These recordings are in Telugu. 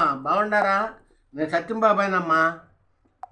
బాగుండారా నేను సత్యం బాబాయినమ్మా.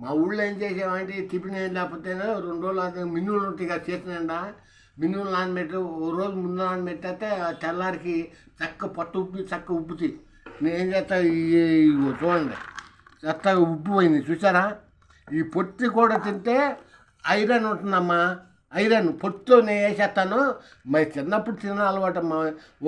మా ఊళ్ళో ఏం చేసామంటే టిఫిన్ ఏం లేకపోతే రెండు రోజులు అది మినువులు ఉంటాయి కదా చేసినండా? మినువులు నానబెట్టి ఓ రోజు ముందు నానబెట్టే తెల్లారికి చక్క పట్టు ఉప్పి చక్క ఉప్పుతాయి నేను చేస్తా? చూడండి. చెత్త ఉప్పు పోయింది చూసారా? ఈ పొట్టి కూడా తింటే ఐరన్ ఉంటుందమ్మా. ఐరన్ పొట్టుతో నేను వేసేస్తాను మరి చిన్నప్పుడు తిన్న అలవాటు అమ్మా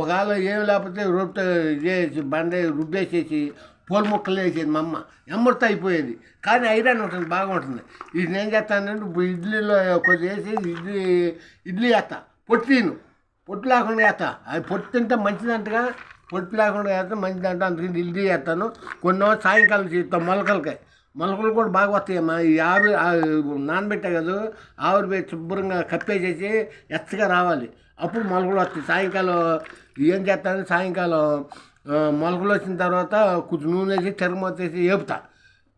ఒకవేళ ఏం లేకపోతే రొట్టె చేసి బండ రుబ్బేసేసి పూల ముక్కలు వేసేది మా అమ్మ. ఎమ్మడితో అయిపోయేది. కానీ ఐరన్ ఉంటుంది బాగుంటుంది ఇది నేను చేస్తానంటే ఇప్పుడు ఇడ్లీలో కొద్ది వేసి ఇడ్లీ ఇడ్లీ వేస్తా పొట్టు తిను. పొట్టు లేకుండా వేస్తా అది పొట్టు తింటే మంచిదంటగా పొట్టు లేకుండా వేస్తే మంచిదంట. అందుకని ఇడ్లీ వేస్తాను కొన్ని సాయంకాలం చేస్తాం మొలకలకాయ మొలకలు కూడా బాగా వస్తాయమ్మా. ఈ ఆవి నానబెట్టే కదా ఆవిరి పెట్టి శుభ్రంగా కప్పేసేసి ఎచ్చగా రావాలి. అప్పుడు మొలకలు వస్తాయి. సాయంకాలం ఏం చేస్తాను సాయంకాలం మొలకలు వచ్చిన తర్వాత కొంచెం నూనె వేసి తిరగమూత ఏపుతా.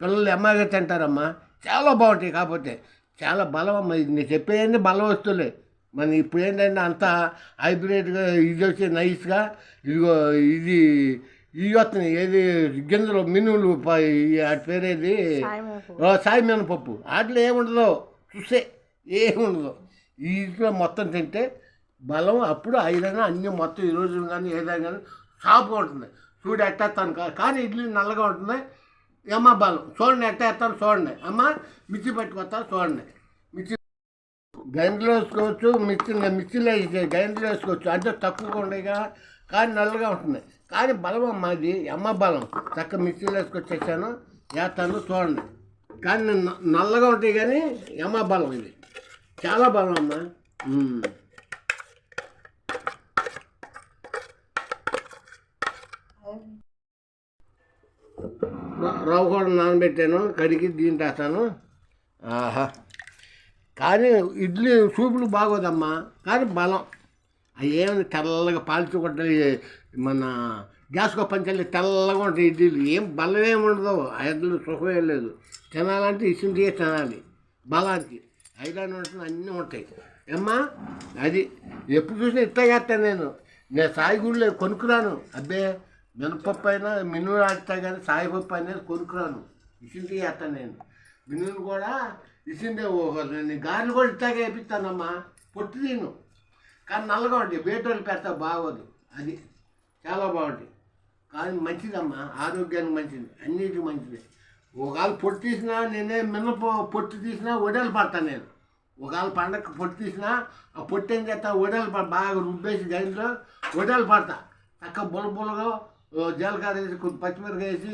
పిల్లలు ఎమ్మగా తింటారమ్మా. చాలా బాగుంటాయి కాకపోతే. చాలా బలం అమ్మా. ఇది నేను చెప్పేయండి బలం వస్తువులే. మన ఇప్పుడు ఏంటంటే అంతా హైబ్రిడ్గా ఇది వచ్చి నైస్గా ఇదిగో ఇది ఇవి వస్తున్నాయి ఏది గింజలు మినువులు ఈ వాటి పేరేది? సాయి మినపప్పు వాటిలో ఏముండదు చూసే ఏముండదు. వీటిలో మొత్తం తింటే బలం అప్పుడు ఐదైనా అన్ని మొత్తం ఈ రోజు కానీ ఏదైనా కానీ షాప్గా ఉంటుంది. చూడు ఎట్టేస్తాను కానీ ఇడ్లీ నల్లగా ఉంటుంది. ఏమా బలం? చూడండి ఎట్టేస్తాను చూడండి. అమ్మ మిర్చి పట్టుకొస్తాను చూడండి. మిర్చి గంటలు వేసుకోవచ్చు మిర్చి మిర్చిలో గంటలు వేసుకోవచ్చు అంటే తక్కువగా ఉండేగా కానీ నల్లగా ఉంటుంది. కానీ బలం మాది అది అమ్మ బలం. చక్క మిర్చిలో వేసుకొచ్చేసాను. వేస్తాను చూడండి. కానీ నల్లగా ఉంటాయి కానీ అమ్మ బలం ఇది. చాలా బలం అమ్మ. రవ్వ కూడా నానబెట్టాను. కడిగి దీని రాస్తాను ఆహా. కానీ ఇడ్లీ సూపులు బాగోదమ్మా. కానీ బలం. అవి ఏమైనా తెల్లగా పాల్చుకుంటాయి మన గ్యాస్ పంచాలి తెల్లగా ఉంటాయి ఇడ్లీలు ఏం బలం ఏమి ఉండదు ఐదులు సుఖమే లేదు. తినాలంటే ఇసుంటియే తినాలి బలానికి. ఐరన్ ఉంటుంది అన్నీ ఉంటాయి. ఏమ్మా అది ఎప్పుడు చూసినా ఇట్టగేస్తాను నేను. నేను సాయిగుడిలో కొనుక్కురాను అబ్బే మినపప్పు అయినా మినువు ఆడితే కానీ సాయిపప్పు అనేది కొనుక్కురాను ఇసుంటి వేస్తాను నేను. మినులు కూడా ఇసుంటే నేను గారెలు కూడా ఇట్టాగే వేపిస్తానమ్మా పొట్టు తిను. కానీ నల్లగా ఉంటాయి బీట్రూట్ పెడతా బాగోదు. అది చాలా బాగుంటాయి. కానీ మంచిదమ్మా ఆరోగ్యానికి మంచిది అన్నిటికీ మంచిది. ఒకవేళ పొట్టు తీసినా నేనే మినప పొట్టు తీసినా వడలు పడతాను నేను. ఒకవేళ పండగ పొట్టు తీసినా ఆ పొట్టు ఏం చేస్తా? వడలు పడ బాగా రుబ్బేసి దాంట్లో వడలు పడతా. చక్క బుల్ల బుల్లగా జీలకర్ర వేసి కొంచెం పచ్చిమిరకాయ వేసి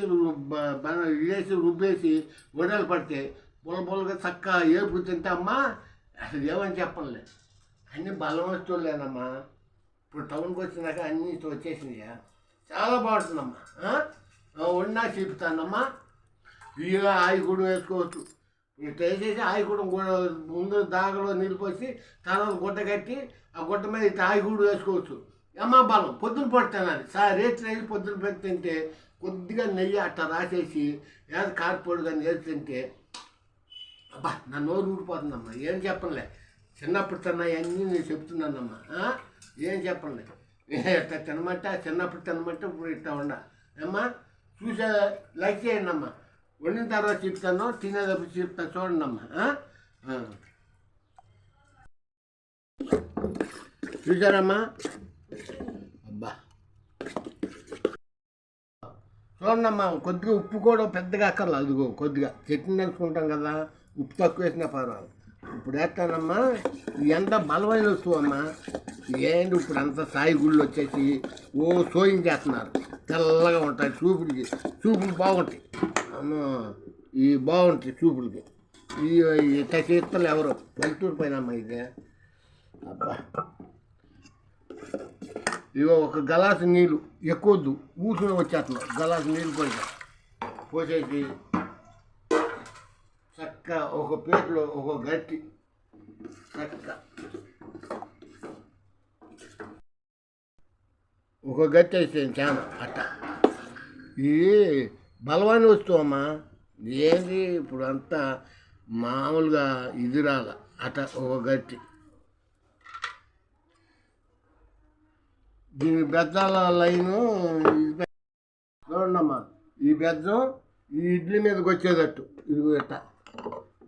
వేసి రుబ్బేసి వడలు పడితే బుల్ల బుల్లగా చక్క ఏపు తింటే అమ్మా అసలు ఏమని చెప్పలేదు అన్ని బలం వస్తువులేనమ్మా ఇప్పుడు టౌన్కి వచ్చినాక అన్నీ వచ్చేసినాయా చాలా బాగుంటుందమ్మా ఉన్నా ఆ, చెప్తానమ్మా ఇక ఆయిగూడం వేసుకోవచ్చు. ఇట్లా వేసేసి ఆయిగూడం కూడా ముందు దాగలో నిలిపోసి పోసి తర్వాత గుడ్డ కట్టి ఆ గుడ్డ మీద ఇట్లా వేసుకోవచ్చు. అమ్మ బలం? పొద్దున పడుతున్నాను. సార్ రేట్లు వేసి పొద్దున పెట్టి కొద్దిగా నెయ్యి అట్లా రాసేసి ఏదో కారపొడి కానీ వేసి అబ్బా నా నోరు ఊడిపోతుందమ్మా. ఏం చెప్పలే చిన్నప్పుడు తిన్నాయి అన్నీ నేను చెప్తున్నానమ్మా. ఏం చెప్పండి? ఇట్లా తినమంటే? చిన్నప్పుడు తినమంటే? ఇప్పుడు ఇట్లా ఉండ. అమ్మా చూసే లైక్ చేయండి అమ్మా వండిన తర్వాత చెప్తాను తినేటప్పుడు చెప్తాను చూడండి అమ్మా చూసారమ్మా? అబ్బా. చూడండమ్మా కొద్దిగా ఉప్పు కూడా పెద్దగా అక్కర్లేదు అదిగో కొద్దిగా. చట్నీ నేర్చుకుంటాం కదా ఉప్పు తక్కువ వేసినా పర్వాలేదు. ఇప్పుడు వేస్తానమ్మా ఎంత బలమైన వస్తువు అమ్మా. ఏంటి ఇప్పుడు అంత సాయి గుళ్ళు వచ్చేసి ఓ సోయించేస్తున్నారు తెల్లగా ఉంటాయి చూపులకి. చూపులు బాగుంటాయి. అమ్మో ఇవి బాగుంటాయి చూపులకి. ఈ ఇట్లా చేస్తలు ఎవరు? పల్లెటూరు పైన అమ్మా ఇది. అబ్బా. ఇగో ఒక గలాసు నీళ్ళు ఎక్కువద్దు. ఊసుకుని వచ్చేస్తున్నాం. గలాసు నీళ్ళు పోయినా పోసేసి చక్క ఒక పేరులో ఒక గట్టి చక్క ఒక గట్టి వేసేయండి చాలా అట్ట. ఇది బలవాన్ని వస్తువమ్మా ఏంది ఇప్పుడు అంతా మామూలుగా ఇది రాల అట ఒక గట్టి. దీని బెద్దాల లైను ఇది చూడండమ్మా ఈ బెద్దం ఈ ఇడ్లీ మీదకి వచ్చేటట్టు ఇదిగో ఇట్ట.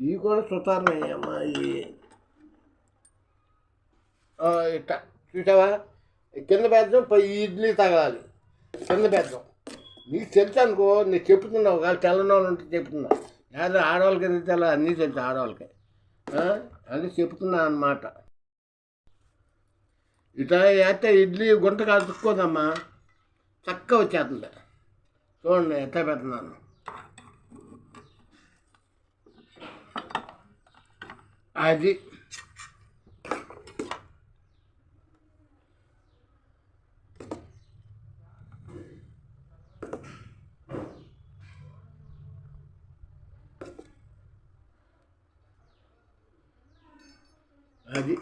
ఇవి కూడా సుతారమే అమ్మాయి ఇట్ట. చూసావా? కింద బెజ్జం పై ఇడ్లీ తగలాలి. కింద బెజ్జం నీకు తెలుసు అనుకో నీకు చెప్తున్నావు ఒకవేళ తెల్లని వాళ్ళు ఉంటే చెప్తున్నా. లేదా ఆడవాళ్ళకి ఎందుకు తెల్ల? అన్నీ తెలుసు ఆడవాళ్ళకి. ఆ? అది చెప్తున్నా అన్నమాట. ఇట్లా వేస్తే ఇడ్లీ గుంట కాదుకోదమ్మా చక్కగా వచ్చేస్తుంది. చూడండి ఎట్లా పెడుతున్నాను. అది అది.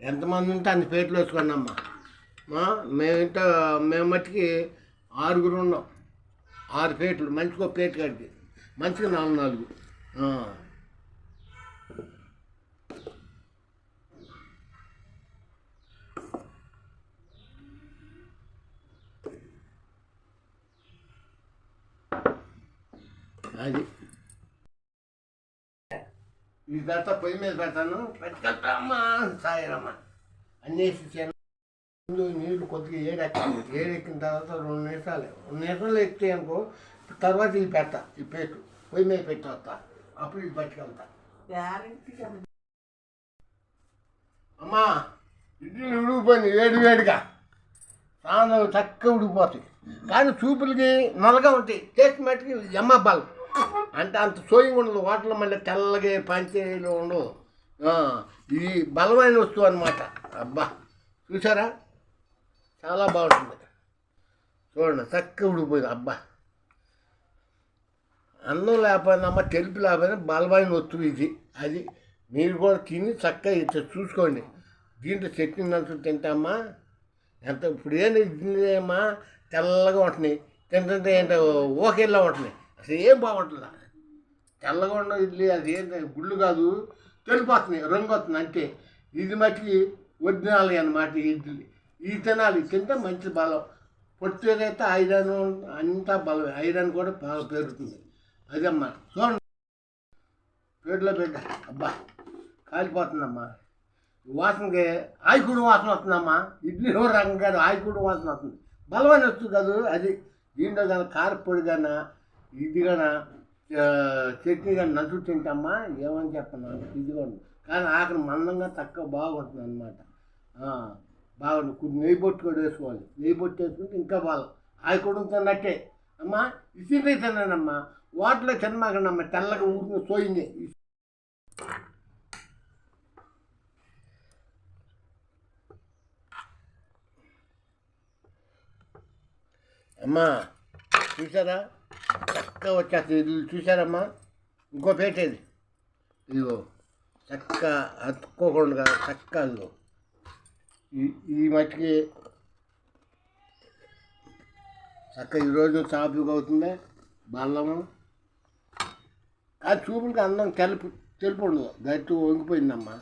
ఎంతమంది ఉంటే అన్ని పేట్లు వేసుకున్నామ్మా మా మేమింట మేము మట్టికి ఆరుగురు ఉన్నాం. ఆరు పేట్లు మంచిగా ఒక పేటు కడిగి మంచిగా నాలుగు నాలుగు. అది. ఇదంతా పొయ్యి మీద పెడతాను. పెట్టుకుంటామ్మా సాయరమ్మా. అన్నీ వేసేసాను ముందు నీళ్ళు కొద్దిగా ఏడెక్కాలి ఏడెక్కిన తర్వాత రెండు నిమిషాలు రెండు నిమిషాలు ఎక్కితే అనుకో తర్వాత ఇది పెడతా ఈ పెట్టు పొయ్యి మీద పెట్టి వస్తా. అప్పుడు ఇది పట్టుకెళ్తా అమ్మా ఇడ్లీ ఉడికిపోయింది వేడి వేడిగా. సాయంత్రం చక్కగా ఉడికిపోతాయి. కానీ చూపులకి నల్లగా ఉంటాయి. టేస్ట్ మట్టుకి ఎమ్మ బలం. అంటే అంత సోయింగ్ ఉండదు వాటిలో మళ్ళీ తెల్లగా పంచేలు ఉండవు ఇది బలమైన వస్తువు అనమాట అబ్బా చూసారా చాలా బాగుంటుంది. చూడండి చక్కగా ఉడిపోయింది అబ్బా. అన్నం లేకపోయినా అమ్మ తెలుపు లేకపోయినా బలమైన వస్తువు ఇది. అది మీరు కూడా తిని చక్కగా ఇట్లా చూసుకోండి. దీంట్లో చట్నీ నంచు తింటామా? ఎంత ఇప్పుడు ఏంటి అమ్మా తెల్లగా ఉంటున్నాయి. తింటుంటే ఏంటో ఓకేలా ఉంటున్నాయి. అసలు ఏం బాగుంటుందా? తెల్లగా ఉండదు ఇడ్లీ అది ఏం గుళ్ళు కాదు తెలిపోతున్నాయి రంగు వస్తుంది అంతే. ఇది మట్టికి ఒరిజినల్ అన్నమాట ఇడ్లీ. ఈ తినాలి తింటే మంచి బలం. పొట్టేదైతే ఐరన్ అంతా బలమే ఐరన్ కూడా బాగా పెరుగుతుంది అదమ్మా చూడండి. పేట్లో పెట్ట. అబ్బా కాలిపోతుందమ్మా. వాసనకి ఆయకుడు వాసన వస్తుందమ్మా. ఇడ్లీ రకం కాదు ఆయకుడు వాసన వస్తుంది. బలమైన వస్తుంది కాదు అది. దీంట్లో కానీ కారపొడి కానీ ఇదిగా చట్నీ కానీ నలుచు తింటామా? ఏమని చెప్పను ఇది కూడా కానీ ఆఖరి మందంగా తక్కువ బాగుంటుంది అనమాట బాగుంది. కొన్ని నెయ్యి బొట్టు కూడా వేసుకోవాలి. నెయ్యి బొట్టు వేసుకుంటే ఇంకా బాగా. కూడా తిన్నట్టే అమ్మా ఇసిందే తిన్నానమ్మా. వాటిలో తినమాకండమ్మా. తెల్లగా ఊరిని సోయింది. అమ్మా చూసారా? చక్కగా వచ్చేస్తుంది. ఇది చూసారమ్మా ఇంకో పేటేది ఇదిగో చక్క అతుక్కోకుండా చక్క ఇదిగో. ఈ ఈ మట్టికి చక్క ఈరోజు సాఫీగా అవుతుంది. బల్లము. కాదు చూపులకి అందం తెలుపు తెలుపు ఉండదు. గట్టి వంగిపోయిందమ్మా.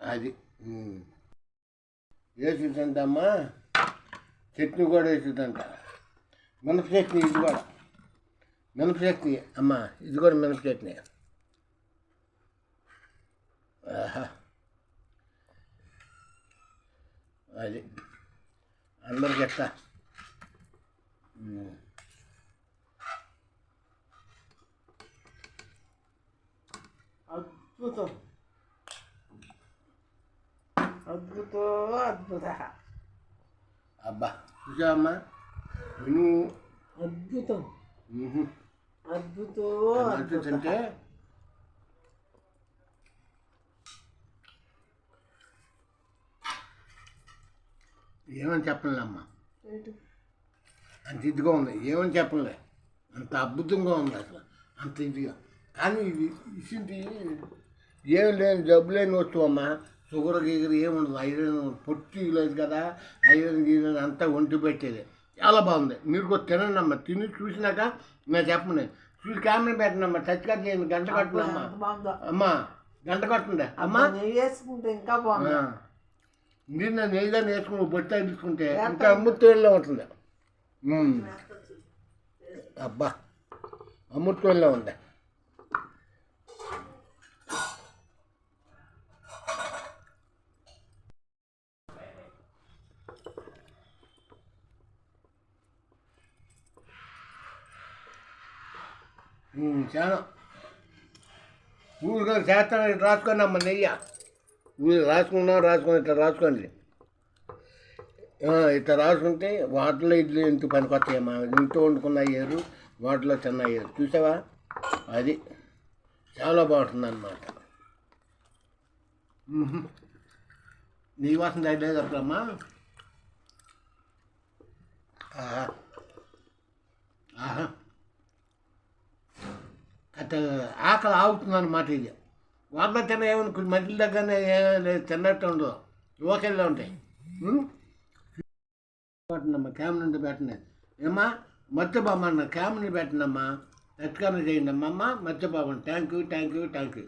అది ఉమ్. వేసిందంటమ్మా చట్నీ కూడా వేసిందంట మినప చట్నీ ఇది కూడా. మినప చట్నీ అమ్మా ఇది కూడా మినప చట్నీ ఆహా. అది అందరికి ఎట్లా. అద్భుతం. అద్భుతం అద్భుత. అబ్బా చూసావమ్మా? అద్భుతం. అద్భుతం నచ్చుతుంటే ఏమని చెప్పలేమ్మా అంత ఇదిగా ఉంది. ఏమని చెప్పలే? అంత అద్భుతంగా ఉంది అసలు. అంత ఇదిగా. కానీ ఇది ఇసింటి ఏం లేని జబ్బు లేని వస్తువు అమ్మా. షుగర్ గీగర్ ఏముండదు. ఐరన్ పొట్టి లేదు కదా. ఐరన్ గీరన్ అంతా ఒంటి పెట్టేది. చాలా బాగుంది. మీరు కూడా తినండి అమ్మా తిని చూసినాక నేను చెప్పను. చూసి కెమెరా పెట్టనమ్మా. టచ్ కట్ చేయండి. గంట కట్టనమ్మా. బాగుందా. అమ్మా గంట కట్టండి. అమ్మా. వేసుకుంటే ఇంకా బాగుంది. ఆ. నిన్న నెయ్యిగా నేర్చుకుని బొట్ట తీసుకుంటే ఇంకా అమృతంలో ఉంటుంది. అబ్బా అమృతంలో ఉంది. చాలా. ఊరికే చేస్తాను ఇట్లా రాసుకోండి అమ్మ నెయ్య. ఊరు రాసుకున్నాం రాసుకొని ఇట్లా రాసుకోండి. ఇట్లా రాసుకుంటే వాటిలో ఇడ్లీ ఎంత పనికొస్తాయమ్మా ఇంట్లో వండుకున్న అయ్యారు వాటిలో చిన్న అయ్యారు. చూసావా? అది చాలా బాగుంటుంది అన్నమాట నీ వాసన తగ్గలేదు అప్పుడమ్మా ఆహా. ఆహా. అట్ట ఆకలి ఆగుతుంది అన్నమాట ఇది వాటిలో తిన్న ఏమైనా కొంచెం మధ్యలో దగ్గరనే ఏ- లేదు తిన్నట్టు ఉండదు ఓకెల్లా ఉంటాయి ఉం? పెట్టండమ్మా క్యామ్ నుండి పెట్టండి ఏమ్మా మర్చిపోమ్మా క్యామ్ నుండి పెట్టండమ్మా సత్కారం చేయండి అమ్మమ్మ మర్చిపోమ్మా thank you thank you thank you